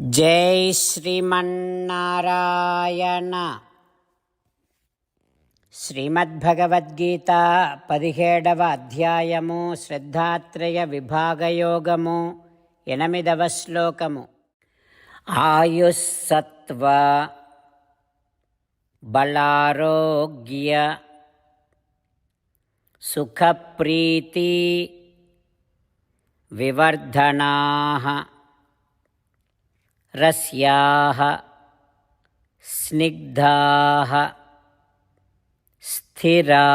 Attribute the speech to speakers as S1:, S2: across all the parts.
S1: జై శ్రీమన్నారాయణ. శ్రీమద్భగవద్గీత పదిహేడవ అధ్యాయము శ్రద్ధాత్రయ విభాగయోగము ఎనిమిదవ శ్లోకము. ఆయుస్సత్వ బలారోగ్య సుఖప్రీతి వివర్ధనా. రస్యాः స్నిగ్ధాः స్థిరా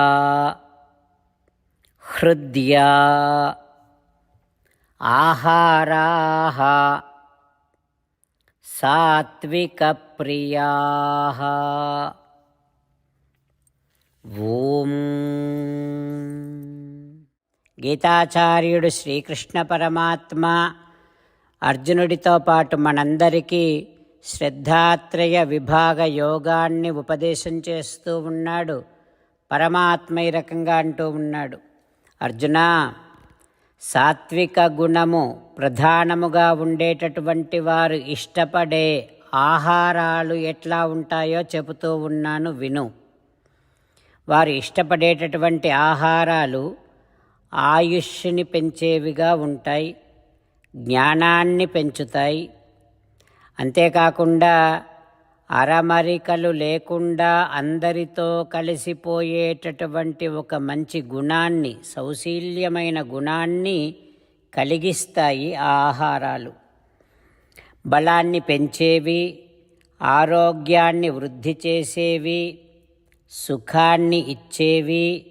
S1: హృద్యా ఆహారాः సాత్వికప్రియాः ఓం గీతాచార్యుడు శ్రీకృష్ణ పరమాత్మ అర్జునుడితో పాటు మనందరికీ శ్రద్ధాత్రయ విభాగ యోగాన్ని ఉపదేశం చేస్తూ ఉన్నాడు. పరమాత్మ ఈ రకంగా అంటూ ఉన్నాడు. అర్జున సాత్విక గుణము ప్రధానముగా ఉండేటటువంటి వారు ఇష్టపడే ఆహారాలు ఎట్లా ఉంటాయో చెబుతూ ఉన్నాను విను. వారు ఇష్టపడేటటువంటి ఆహారాలు ఆయుష్ని పెంచేవిగా ఉంటాయి. జ్ఞానాన్ని పెంచుతాయి. అంతేకాకుండా అరమరికలు లేకుండా అందరితో కలిసిపోయేటటువంటి ఒక మంచి గుణాన్ని సౌశీల్యమైన గుణాన్ని కలిగిస్తాయి ఆ ఆహారాలు. బలాన్ని పెంచేవి ఆరోగ్యాన్ని వృద్ధి చేసేవి సుఖాన్ని ఇచ్చేవి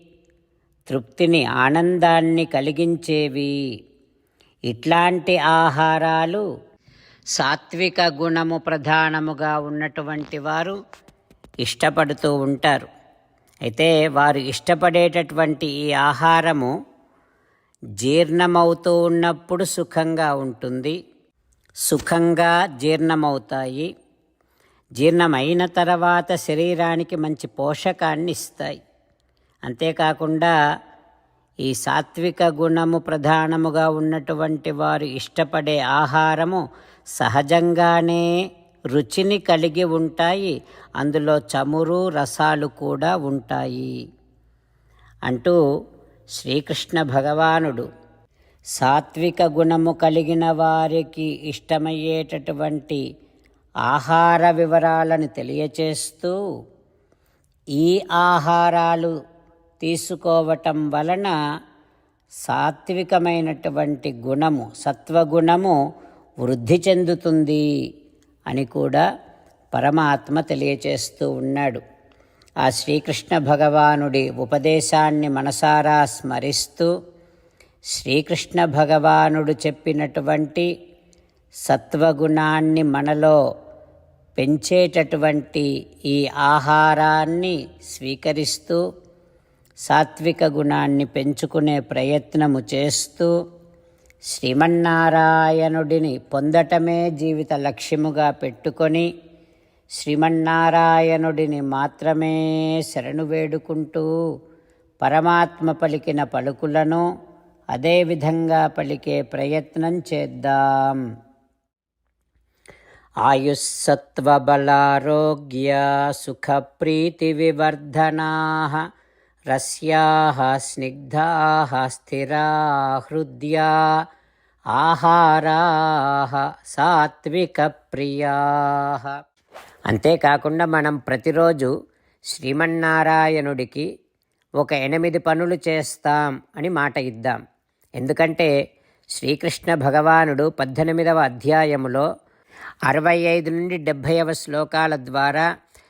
S1: తృప్తిని ఆనందాన్ని కలిగించేవి. ఇట్లాంటి ఆహారాలు సాత్విక గుణము ప్రధానముగా ఉన్నటువంటి వారు ఇష్టపడుతూ ఉంటారు. అయితే వారు ఇష్టపడేటటువంటి ఈ ఆహారము జీర్ణమవుతూ ఉన్నప్పుడు సుఖంగా ఉంటుంది. సుఖంగా జీర్ణమవుతాయి. జీర్ణమైన తర్వాత శరీరానికి మంచి పోషకాన్ని ఇస్తాయి. అంతేకాకుండా ఈ సాత్విక గుణము ప్రధానముగా ఉన్నటువంటి వారు ఇష్టపడే ఆహారము సహజంగానే రుచిని కలిగి ఉంటాయి. అందులో చమురు రసాలు కూడా ఉంటాయి. అంటూ శ్రీకృష్ణ భగవానుడు సాత్విక గుణము కలిగిన వారికి ఇష్టమయ్యేటటువంటి ఆహార వివరాలను తెలియచేస్తూ ఈ ఆహారాలు తీసుకోవటం వలన సాత్వికమైనటువంటి గుణము సత్వగుణము వృద్ధి చెందుతుంది అని కూడా పరమాత్మ తెలియచేస్తూ ఉన్నాడు. ఆ శ్రీకృష్ణ భగవానుడి ఉపదేశాన్ని మనసారా స్మరిస్తూ శ్రీకృష్ణ భగవానుడు చెప్పినటువంటి సత్వగుణాన్ని మనలో పెంచేటటువంటి ఈ ఆహారాన్ని స్వీకరిస్తూ సాత్విక గుణాన్ని పెంచుకునే ప్రయత్నము చేస్తూ శ్రీమన్నారాయణుడిని పొందటమే జీవిత లక్ష్యముగా పెట్టుకొని శ్రీమన్నారాయణుడిని మాత్రమే శరణు వేడుకుంటూ పరమాత్మ పలికిన పలుకులను అదేవిధంగా పలికే ప్రయత్నం చేద్దాం. ఆయుస్సత్వబలారోగ్య సుఖప్రీతివివర్ధనా రస్యాः స్నిగ్ధాः స్థిరా హృద్యా ఆహారాः సాత్వికప్రియాः. అంతేకాకుండా మనం ప్రతిరోజు శ్రీమన్నారాయణుడికి ఒక ఎనిమిది పనులు చేస్తాం అని మాట ఇద్దాం. ఎందుకంటే శ్రీకృష్ణ భగవానుడు పద్దెనిమిదవ అధ్యాయములో అరవై ఐదు నుండి డెబ్భైవ శ్లోకాల ద్వారా